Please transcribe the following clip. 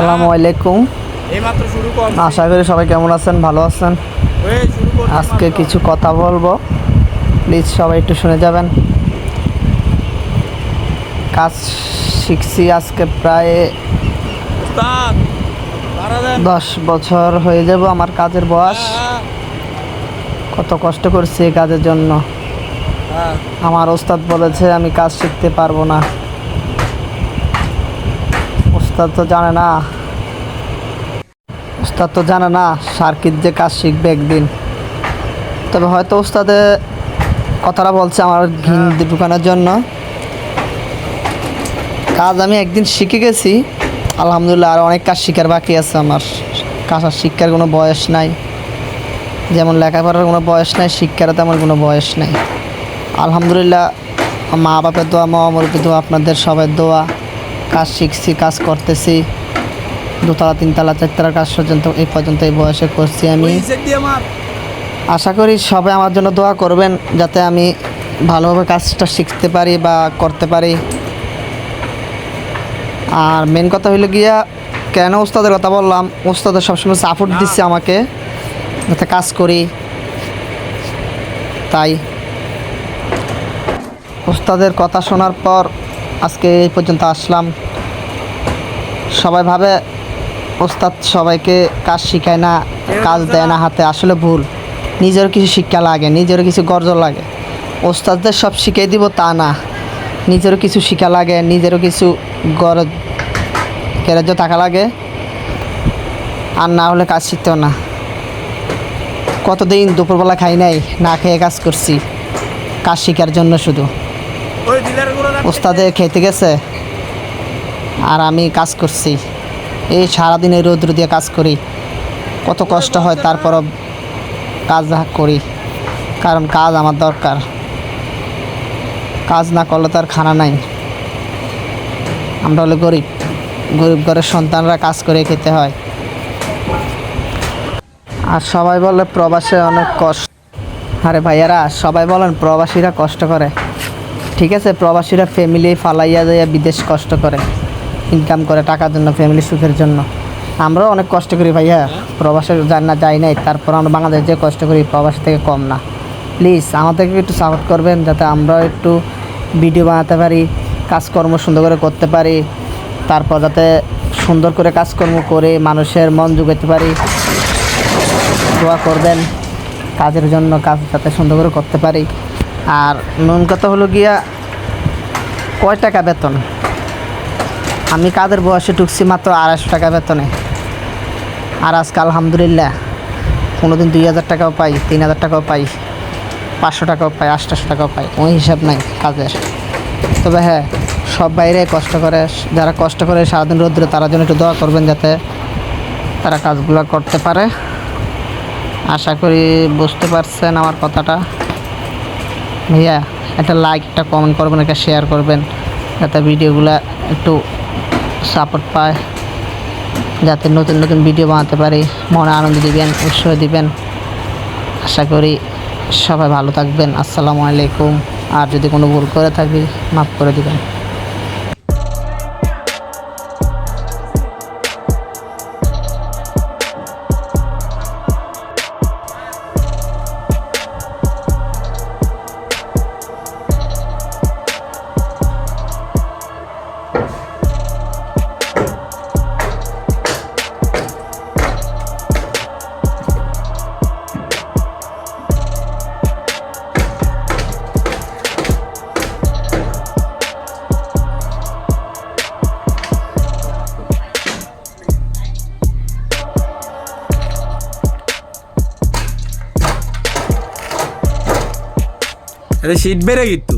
আসসালামু আলাইকুম। এইমাত্র শুরু কর আশা করি সবাই কেমন আছেন? ভালো আছেন? আজকে কিছু কথা বলব। প্লিজ সবাই একটু শুনে যাবেন। কাজ শিখছি আজকে প্রায় দশ বছর হয়ে যাব আমার কাজের বয়স। হ্যাঁ, কত কষ্ট করছি এই কাজের জন্য। হ্যাঁ। আমার ওস্তাদ বলেছে আমি কাজ শিখতে পারব না। ওস্তাদ তো জানে না। ওস্তাদ তো জানে না সার্কিট যে কাজ শিখবে একদিন। তবে হয়তো ওস্তাদে কথাটা বলছে আমার ঘিন ঢুকানোর জন্য। কাজ আমি একদিন শিখে গেছি। আলহামদুলিল্লাহ আর অনেক কাজ শিখার বাকি আছে আমার। আর শিক্ষার কোনো বয়স নাই। যেমন লেখাপড়ার কোনো বয়স নাই, শিক্ষারও তেমন কোনো বয়স নাই। আলহামদুলিল্লাহ মা বাপের দোয়া মা মুরব্বীর দোয়া, আপনাদের সবাই দোয়া। কাজ শিখছি কাজ করতেছি। দুতলা তিনতলা চারতলা কাজ পর্যন্ত এই পর্যন্ত এই বয়সে করছি আমি। আশা করি সবাই আমার জন্য দোয়া করবেন যাতে আমি ভালোভাবে কাজটা শিখতে পারি বা করতে পারি। আর মেন কথা হইল গিয়া কেন ওস্তাদের কথা বললাম? ওস্তাদের সবসময় সাপোর্ট দিচ্ছে আমাকে যাতে কাজ করি। তাই। ওস্তাদের কথা শোনার পর আজকে এই পর্যন্ত আসলাম। সবাই ভাবে ওস্তাদ সবাইকে কাজ শিখায় না, কাজ দেয় না হাতে, আসলে ভুল। নিজের কিছু শিক্ষা লাগে, নিজেরও কিছু গর্জ লাগে। ওস্তাদদের সব শিখিয়ে দিব তা না। নিজেরও কিছু শিখা লাগে, নিজেরও কিছু গরজ গ্যারেজও টাকা লাগে। আর না হলে কাজ শিখতেও না। কতদিন দুপুরবেলা খাই নাই, না খেয়ে কাজ করছি। কাজ শিখার জন্য শুধু। ওস্তাদে খেতে গেছে? আর আমি কাজ করছি। এই সারাদিন এই রৌদ্র দিয়ে কাজ করি। কত কষ্ট হয় তারপরও কাজ করি। কারণ কাজ আমার দরকার। কাজ না করলে তো আর খানা নাই। আমরা হলো গরিব। গরিব ঘরের সন্তানরা কাজ করে খেতে হয়। আর সবাই বলে প্রবাসে অনেক কষ্ট। আরে ভাইয়ারা, সবাই বলেন প্রবাসীরা কষ্ট করে। ঠিক আছে, প্রবাসীরা ফ্যামিলি ফালাইয়া যাইয়া বিদেশ কষ্ট করে। ইনকাম করে টাকার জন্য ফ্যামিলি সুখের জন্য। আমরাও অনেক কষ্ট করি ভাইয়া। প্রবাসে যাই না, যাই নাই। তারপর আমরা বাংলাদেশ যে কষ্ট করি, প্রবাসী থেকে কম না। প্লিজ আমাদেরকে একটু সাপোর্ট করবেন যাতে আমরাও একটু ভিডিও বানাতে পারি, কাজকর্ম সুন্দর করে করতে পারি। তারপর যাতে সুন্দর করে কাজকর্ম করে মানুষের মন জুগাতে পারি। দোয়া করবেন, কাজের জন্য কাজ যাতে সুন্দর করে করতে পারি। আর নুন কথা হলো গিয়া, কয় টাকা বেতন? আমি কাদের বয়সে ঢুকছি মাত্র আড়াইশো টাকা বেতনে। আর আজকে আলহামদুলিল্লাহ কোনো দিন দুই হাজার টাকাও পাই, তিন হাজার টাকাও পাই, পাঁচশো টাকাও পাই আটশোশো টাকাও পাই ওই হিসাব নাই কাজের। তবে হ্যাঁ সব বাইরে কষ্ট করে, যারা কষ্ট করে সারাদিন রোদ্রে, তারা জন্য একটু দোয়া করবেন যাতে তারা কাজগুলো করতে পারে। আশা করি বুঝতে পারছেন আমার কথাটা। ভাইয়া, একটা লাইক একটা কমেন্ট করবেন, একটা শেয়ার করবেন, যাতে ভিডিওগুলো একটু সাপোর্ট পায়, যাতে নতুন নতুন ভিডিও বানাতে পারি, মনে আনন্দ দিবেন, উৎসাহ দিবেন। আশা করি সবাই ভালো থাকবেন। আসসালামু আলাইকুম। আর যদি কোনো ভুল করে থাকি, মাফ করে দিবেন। ಅದೇ ಶೀಟ್ ಬೇರೆಗಿತ್ತು